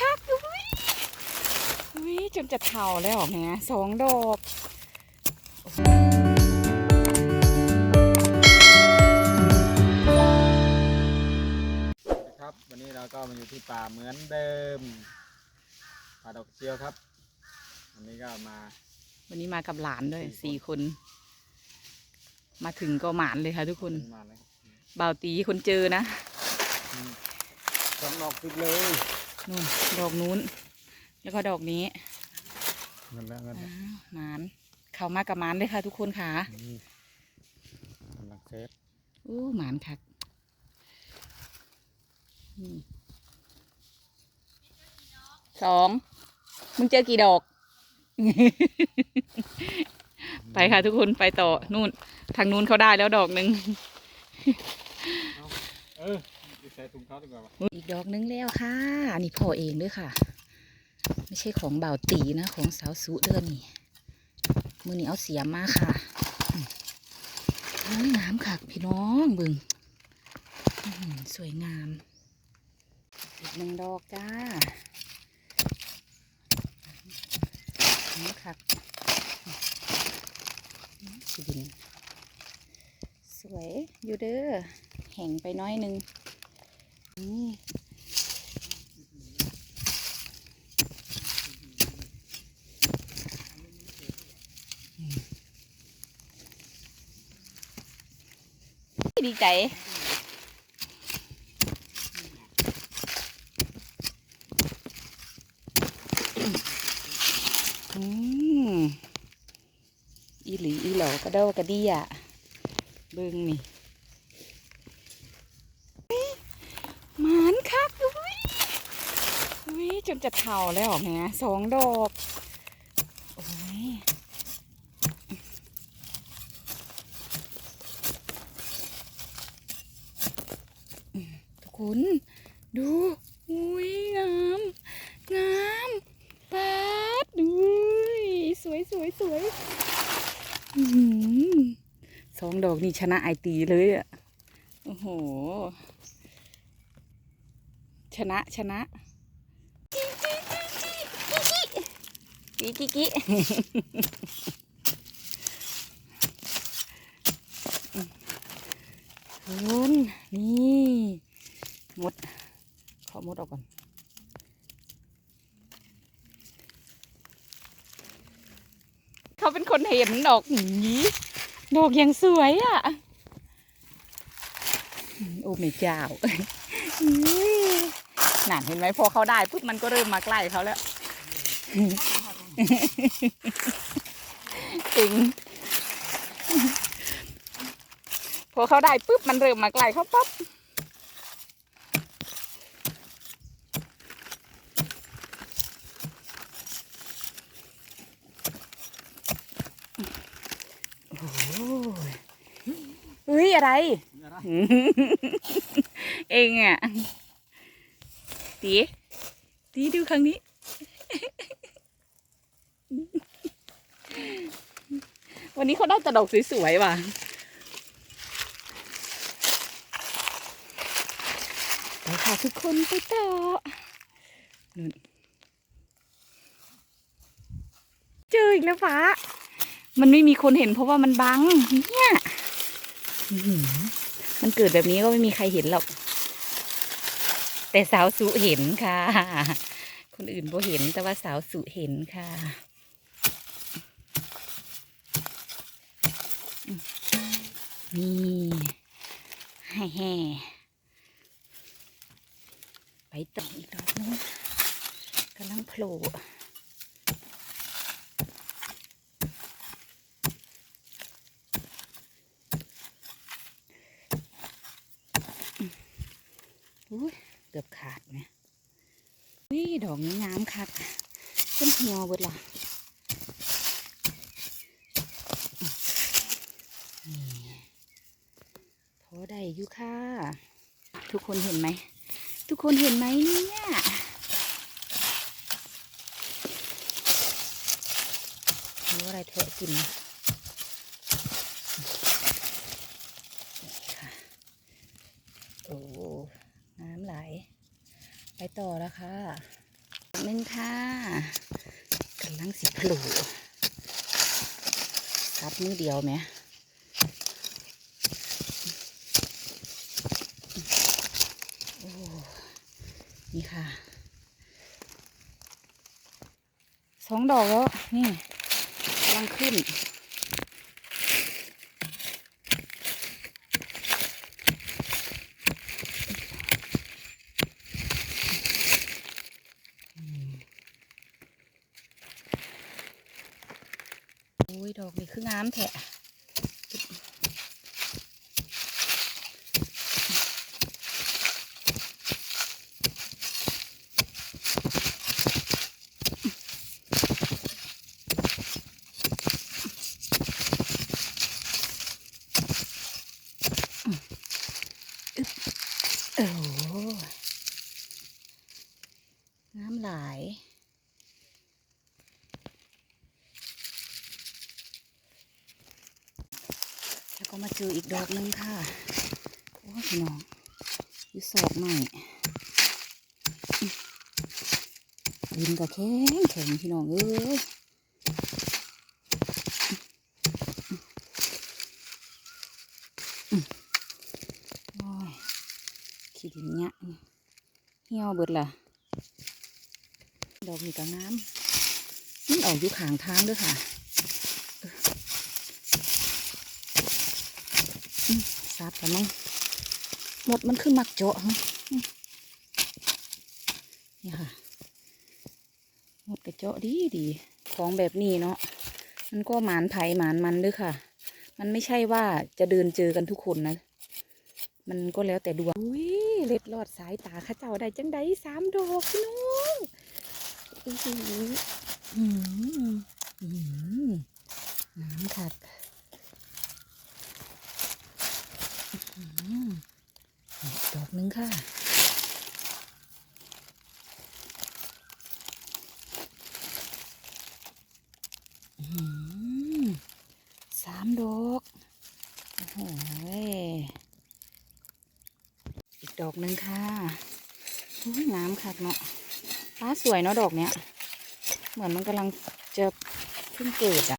คักอุ้ยอุ้ยจนจะเท่าแล้วแหมสองดอกครับ วันนี้เราก็มาอยู่ที่ป่าเหมือนเดิมป่าดอกเจียวครับ วันนี้ก็มา วันนี้มากับหลานด้วยสี่คน มาถึงก็หมานเลยค่ะทุกคนมาเลยบ่าวตีคนเจอนะอืมสองดอกติดเลย นู่นดอกนู้น แล้วก็ดอกนี้เงินแล้วเงินอ้าวหมานเข้ามากับหมานเลยค่ะ ทุกคนค่ะนี่กำลังเซฟอู้หมานคักนี่สองมึงเจอกี่ดอก ไปค่ะทุกคนไปต่อนู่น ทางนู้นเขาได้แล้วดอกหนึ่งเออ ใส่ถุงเท้าดีกว่าอีกดอกนึงแล้วค่ะ อันนี้พ่อเองด้วยค่ะ ไม่ใช่ของบ่าวตีนะของสาวสุเดินนี่ มือนี้เอาเสียมมาค่ะอืมโอ้ยงามค่ะพี่น้องบึงสวยงาม อีกหนึ่งดอกจ้านี่ค่ะสีดินสวยอยู่เด้อแห่งไปน้อยนึง ดีใจอืมอีหลีอีเหลอกระเด้ากระดีอะเบิ่งนี่ หมานคักอุ้ยอุ้ยจนจะเท่าแล้วแหมสองดอกโอ้ยทุกคนดูอุ้ยงามงามปัดดูสวยสวยสวยสองดอกนี่ชนะไอตีเลยอะโอ้โห ชนะชนะกี้กี้กี้คุณนี่หมดขอมดออกก่อนเขาเป็นคนเห็นดอกนี้ดอกยังสวยอะ โอ้ไม่เจ้าอุ๊ย นั่นเห็นไหมพอเขาได้ปุ๊บมันก็เริ่มมาใกล้เขาแล้วจริงพอเขาได้ปุ๊บมันเริ่มมาใกล้เขาปั๊บโอ้ยเฮ้ยอะไรอะไร เองอะ ตีตีดูครั้งนี้ วันนี้เขาได้แต่ดอกสวยๆว่ะไปค่ะทุกคนไปต่อนู่นเจออีกแล้วฟ้า มันไม่มีคนเห็นเพราะว่ามันบัง เนี่ยมันเกิดแบบนี้ก็ไม่มีใครเห็นหรอก แต่สาวสุเห็นค่ะ คนอื่นบ่เห็นแต่ว่าสาวสุเห็นค่ะมนี่ให้แห่ไปต่ออีกรอบนึงกำลังโผล่อุ้ยเกือบขาดไหมวิ ดอกนี้งามคักต้นหี่ยวเบิดละนี่พอได้อยู่ค่ะ ทุกคนเห็นไหม ทุกคนเห็นไหมเนี่ยรู้อะไรเถอะกินค่ะโอ้น้ำไหล ไปต่อแล้วค่ะ นึงค่ะกำลังสิโผล่ซับมือเดียวไหมโอ้นี่ค่ะสองดอกแล้ว นี่กำลังขึ้น โอ้ย ดอกนี่คือ งามแท้โอ้โหงามหลาย แล้วก็มา เจออีกดอกหนึงค่ะ โอ้พี่น้องยู่ศอกใหม่ดินก็แข็งแข็งพี่น้องเอ้ยโอ้ยขี้ดินเนี้ยเหี่ยวเบิดล่ะ ดอกนี่ก็งามมันออกอยู่ข้างทางด้วยค่ะ ซับแล้วมั้งหมดมันคือมักเจะฮะนี่ค่ะหมดกระเจาะดีดีของแบบนี้เนาะมันก็หมานไผ่หมานมันด้วยค่ะ มันไม่ใช่ว่าจะเดินเจอกันทุกคนนะ มันก็แล้วแต่ดวงอุ้ยเล็ดลอดสายตาข้าเจ้าได้จังได้สามดอกพี่น้องอือหืออืมอืมน้ำค่ะ อืมอีกดอกหนึงค่ะ อืมสามดอกโอ้โหอีกดอกหนึ่งค่ะอุ้ยงามคักเนาะฟ้าสวยเนาะดอกเนี้ย เหมือนมันกำลังจะเพิ่งเกิดอะ